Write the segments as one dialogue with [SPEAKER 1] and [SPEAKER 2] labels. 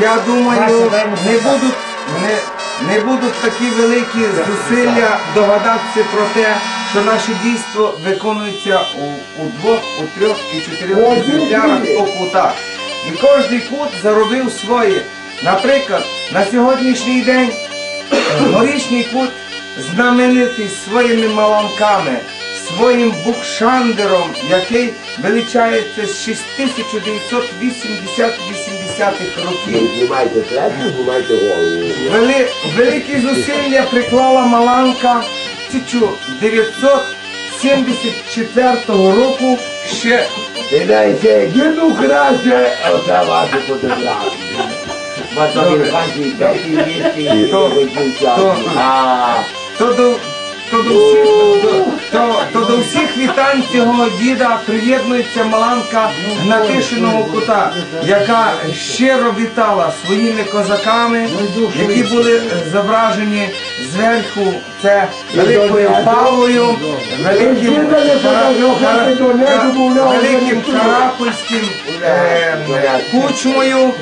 [SPEAKER 1] я думаю, не будуть, не, не будуть такі великі зусилля догадатися про те, що наше дійство виконується у, у двох, у трьох і чотирьох екземплярах по кутах. І кожен кут заробив своє. Наприклад, на сьогоднішній день е, горішній кут знаменитий своїми маланками, своїм букшандером, який величається з 6980-80-х років.
[SPEAKER 2] Знімайте плечі, знімайте голову.
[SPEAKER 1] Вели, великі зусилля приклала Маланка 1974 року ще
[SPEAKER 2] дайте, діду краще, оце ваші фотографії. Вас один панчі, п'ятий місці, дівчата.
[SPEAKER 1] то-
[SPEAKER 2] А,
[SPEAKER 1] то до, всіх, то, то до всіх вітань цього діда приєднується Маланка Гнатишиного кута, яка щиро вітала своїми козаками, які були зображені зверху. Це великою павою, великим, великим карапульським е, кучмою,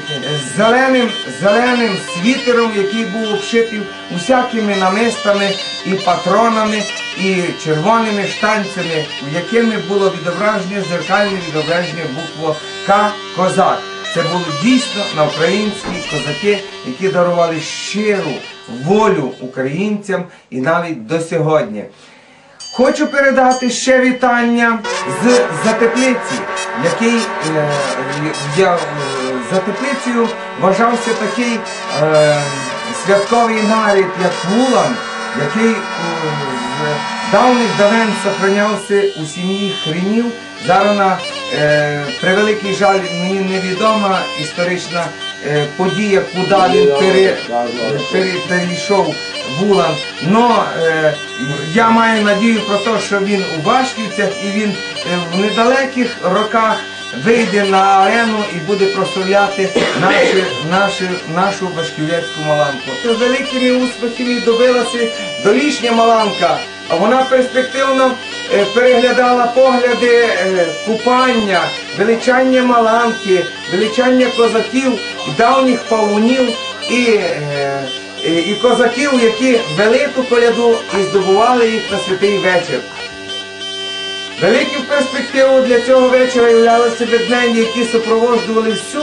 [SPEAKER 1] зеленим, зеленим світером, який був обшитий усякими намистами і патронами, і червоними штанцями, якими було відображення, зеркальне відображення букву К Козак. Це були дійсно на українські козаки, які дарували щиру волю українцям і навіть до сьогодні. Хочу передати ще вітання з Затеплиці, який е, я, е, за теплицею вважався такий е, святковий нарід, як Вулан, який е, з давних давен сохранявся у сім'ї хренів. Зараз на е, превеликий жаль мені невідома історична е, подія, куди він пере, пере, перейшов Булан. Но е, я маю надію про те, що він у Вашківцях і він е, в недалеких роках вийде на арену і буде прославляти наші, наші, нашу Вашківецьку маланку. З великими успіхами добилася долішня маланка, а вона перспективно е, переглядала погляди е, купання, величання маланки, величання козаків, давніх павунів і. е, і козаків, які вели ту коляду і здобували їх на святий вечір. Великим перспективою для цього вечора являлися ведмені, які супроводжували всю,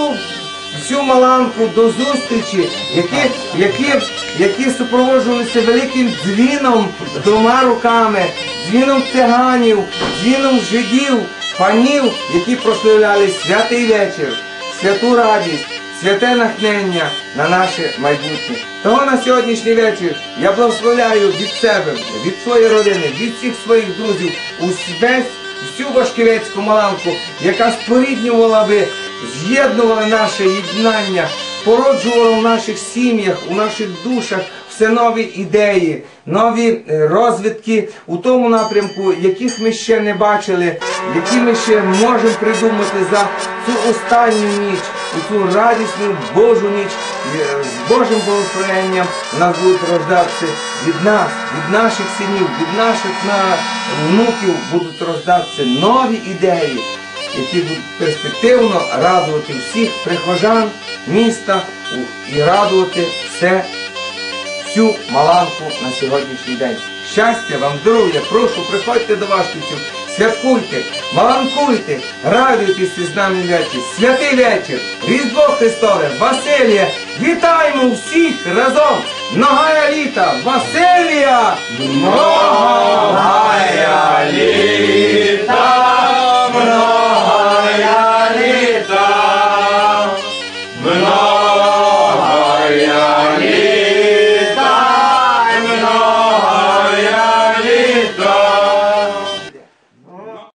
[SPEAKER 1] всю маланку до зустрічі, які, які, які супроводжувалися великим дзвіном двома руками, дзвіном циганів, дзвіном жидів, панів, які прославляли святий вечір, святу радість святе натхнення на наше майбутнє. Того на сьогоднішній вечір я благословляю від себе, від своєї родини, від всіх своїх друзів, увесь, всю Башківецьку маланку, яка споріднювала би, з'єднувала наше єднання, породжувала в наших сім'ях, у наших душах все нові ідеї, нові е, розвитки у тому напрямку, яких ми ще не бачили, які ми ще можемо придумати за цю останню ніч, у цю радісну Божу ніч е, з Божим благословенням нас будуть рождатися від нас, від наших синів, від наших на внуків будуть рождатися нові ідеї, які будуть перспективно радувати всіх прихожан міста і радувати все всю маланку на сьогоднішній день. Щастя вам, здоров'я, прошу, приходьте до Вашківців, святкуйте, маланкуйте, радуйтесь з нами вечір. Святий вечір, Різдво Христове, Василія, вітаємо всіх разом! Ногая літа, Василія! Ногая